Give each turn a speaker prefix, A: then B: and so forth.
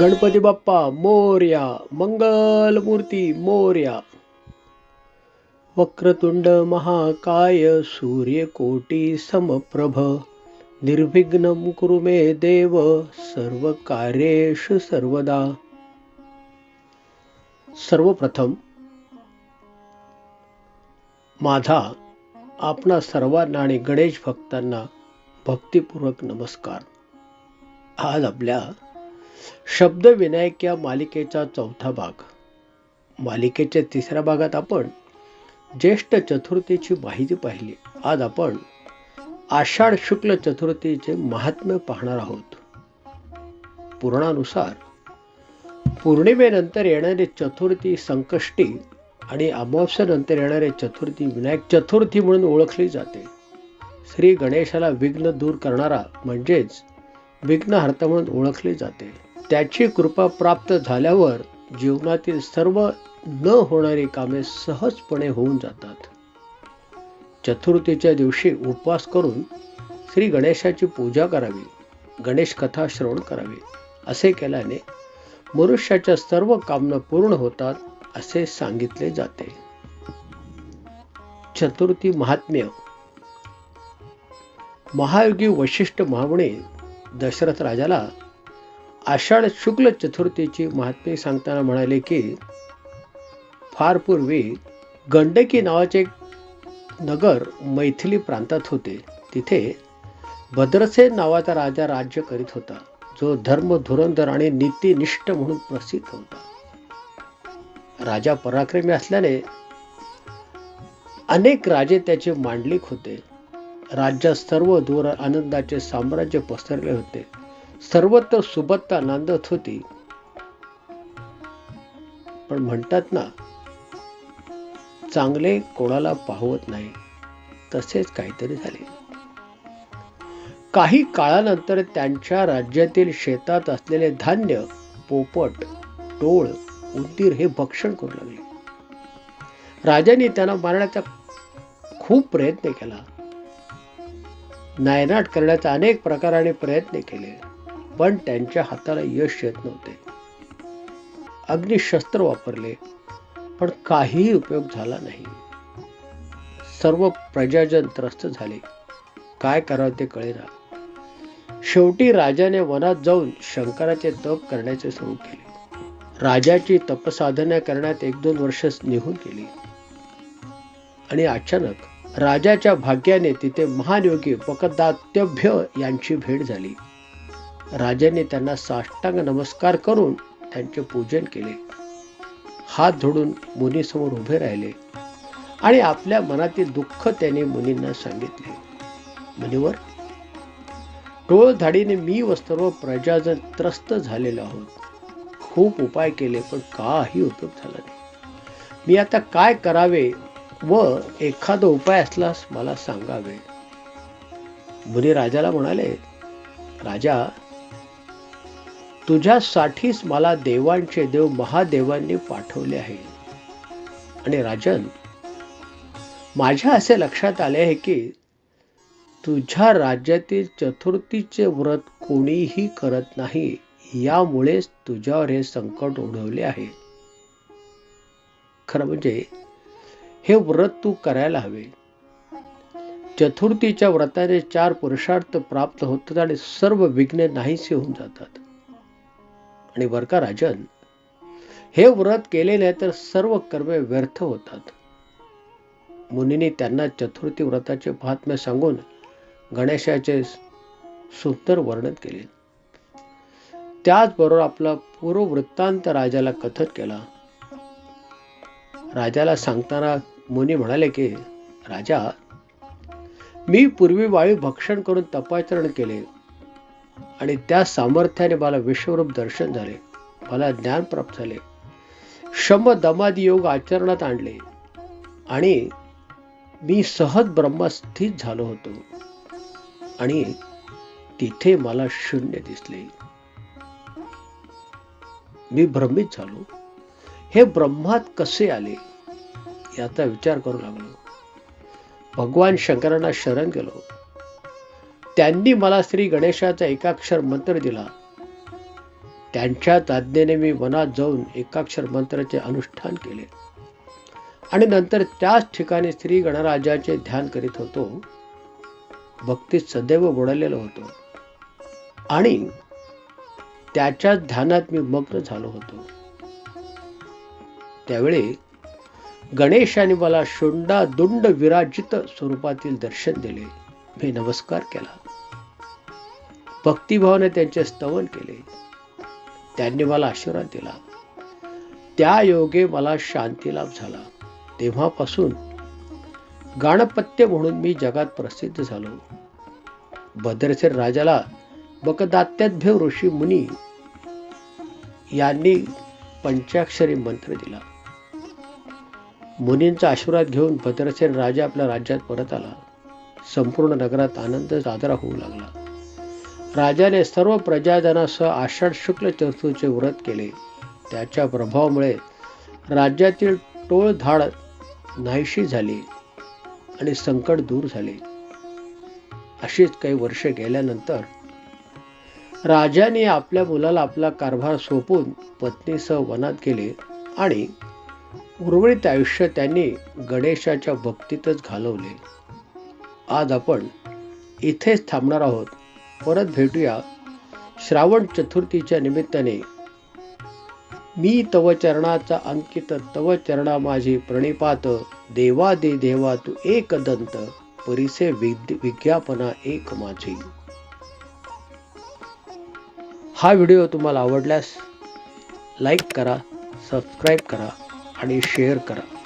A: गणपती बाप्पा मोर्या मंगल मूर्ती मोर्या. वक्रतुंड महाकाय सूर्यकोटी समप्रभ. निर्विघ्न कुरु मे देव सर्व कार्येषु सर्वदा. सर्वप्रथम माझा आपणा सर्वांना आणि गणेश भक्तांना भक्तिपूर्वक नमस्कार. आज आपल्या शब्दविनायक या मालिकेचा चौथा भाग. मालिकेच्या तिसऱ्या भागात आपण ज्येष्ठ चतुर्थीची माहिती पाहिली. आज आपण आषाढ शुक्ल चतुर्थीचे महात्म्य पाहणार आहोत. पुराणानुसार पौर्णिमेनंतर येणारे चतुर्थी संकष्टी आणि अमावस्यानंतर येणारे चतुर्थी विनायक चतुर्थी म्हणून ओळखली जाते. श्री गणेशाला विघ्न दूर करणारा म्हणजेच विघ्नहर्ता म्हणून ओळखले जाते. त्याची कृपा प्राप्त झाल्यावर जीवनातील सर्व न होणारी कामे सहजपणे होऊन जातात. चतुर्थीच्या दिवशी उपवास करून श्री गणेशाची पूजा करावी गणेश कथा श्रवण करावी असे केल्याने मनुष्याच्या सर्व कामना पूर्ण होतात असे सांगितले जाते. चतुर्थी महात्म्य. महायोगी वशिष्ठ महावणे दशरथ राजाला आषाढ शुक्ल चतुर्थीची महात्म्य सांगताना म्हणाले की फार पूर्वी गंडकी नावाचे नगर मैथिली प्रांतात होते. तिथे भद्रसेन नावाचा राजा राज्य करीत होता जो धर्म धुरंधर आणि नीतिनिष्ठ म्हणून प्रसिद्ध होता. राजा पराक्रमी असल्याने अनेक राजे त्याचे मांडलिक होते. राज्यात सर्व दूर आनंदाचे साम्राज्य पसरले होते. सर्वत्र सुबत्ता नांदत होती. पण म्हणतात ना चांगले कोणाला पाहवत नाही. तसेच काहीतरी झाले. काही काळानंतर त्यांच्या राज्यातील शेतात असलेले धान्य पोपट टोळ उंदीर हे भक्षण करू लागले. राजाने त्यांना मारण्याचा खूप प्रयत्न केला. नायनाट करण्याचा अनेक प्रकाराने प्रयत्न केले पण त्यांच्या हाताला यश येत नव्हते. अग्निशस्त्र वापरले पण काहीही उपयोग झाला नाही. सर्व प्रजाजन त्रस्त झाले. काय करावं ते कळेना. शेवटी राजाने वनात जाऊन शंकराचे तप करण्याचे सुरू केले. राजाची तपसाधना करण्यात एक दोन वर्ष निघून गेली. आणि अचानक राजाच्या भाग्याने तिथे महान योगी पकदात्यभ्य यांची भेट झाली. राजाने त्यांना साष्टांग नमस्कार करून त्यांचे पूजन केले. हात धुडून मुनीसमोर उभे राहिले आणि आपल्या मनातील दुःख त्याने मुनींना सांगितले. मुनीवर टोळधाडीने मी व सर्व प्रजाजन त्रस्त झालेलो आहोत. खूप उपाय केले पण काही उपयोग झाला नाही. मी आता काय करावे व एखादा उपाय असल्यास मला सांगावे मुनी राजाला म्हणाले राजा तुझ्यासाठीच मला देवांचे देव महादेवांनी पाठवले आहे आणि राजन माझ्या असे लक्षात आले आहे की तुझ्या राज्यातील चतुर्थीचे व्रत कोणीही करत नाही यामुळेच तुझ्यावर हे संकट ओढवले आहे. खरं म्हणजे हे व्रत तू करायला हवे. चतुर्थीच्या व्रताने चार पुरुषार्थ प्राप्त होतात आणि सर्व विघ्ने नाहीसे होऊन जातात. आणि बर का राजन हे व्रत केले नाही तर सर्व कर्मे व्यर्थ होतात. मुनीने त्यांना चतुर्थी व्रताचे महात्म्य सांगून गणेशाचे सुंदर वर्णन केले. त्याचबरोबर आपला पूर्व वृत्तांत राजाला कथन केला. राजाला सांगताना मुनी म्हणाले की राजा मी पूर्वी वायू भक्षण करून तपाचरण केले आणि त्या सामर्थ्याने मला विश्वरूप दर्शन झाले. मला ज्ञान प्राप्त झाले. शम दमादी योग आचरणात आणले आणि मी सहज ब्रह्मस्थित झालो होतो. आणि तिथे मला शून्य दिसले. मी भ्रमित झालो. हे ब्रह्मात कसे आले? याचा विचार करू लागलो. भगवान शंकरांना शरण गेलो. त्यांनी मला श्री गणेशाचा एकाक्षर मंत्र दिला. त्यांच्याच आज्ञेने मी वनात जाऊन एकाक्षर मंत्राचे अनुष्ठान केले. आणि नंतर त्याच ठिकाणी श्री गणराजाचे ध्यान करीत होतो. भक्तीत सदैव बुडालेलो होतो. आणि त्याच्याच ध्यानात मी मग्न झालो होतो. त्यावेळी गणेशाने मला शोंडा दुंड विराजित स्वरूपातील दर्शन दिले. मी नमस्कार केला. भक्तिभावाने त्यांचे स्तवन केले. त्यांनी मला आशीर्वाद दिला. त्या योगे मला शांती लाभ झाला. तेव्हापासून गाणपत्य म्हणून मी जगात प्रसिद्ध झालो. भद्रसेन राजाला बकदात्याभ्य ऋषी मुनी यांनी पंचाक्षरी मंत्र दिला. मुनींचा आशीर्वाद घेऊन भद्रसेन राजा आपल्या राज्यात परत आला. संपूर्ण नगरात आनंद साजरा होऊ लागला. राजाने सर्व प्रजाजनासह आषाढ शुक्ल चतुर्थीचे व्रत केले. त्याच्या प्रभावामुळे राज्यातील टोळधाड नाहीशी झाली आणि संकट दूर झाले. अशीच काही वर्ष गेल्यानंतर राजाने आपल्या मुलाला आपला कारभार सोपून पत्नीसह वनात गेले आणि उर्वरित आयुष्य त्यांनी गणेशाच्या भक्तीतच घालवले. आज आपण इथेच थांबणार आहोत. परत भेटूया श्रावण चतुर्थीच्या निमित्ताने. मी तव चरणाचा अंकित तव चरणा माझी प्रणिपात देवा दे देवा तू एक दंत परिसे विज्ञापना एक माझी. हा व्हिडिओ तुम्हाला आवडल्यास लाईक करा सबस्क्राईब करा. आणि शेअर करा.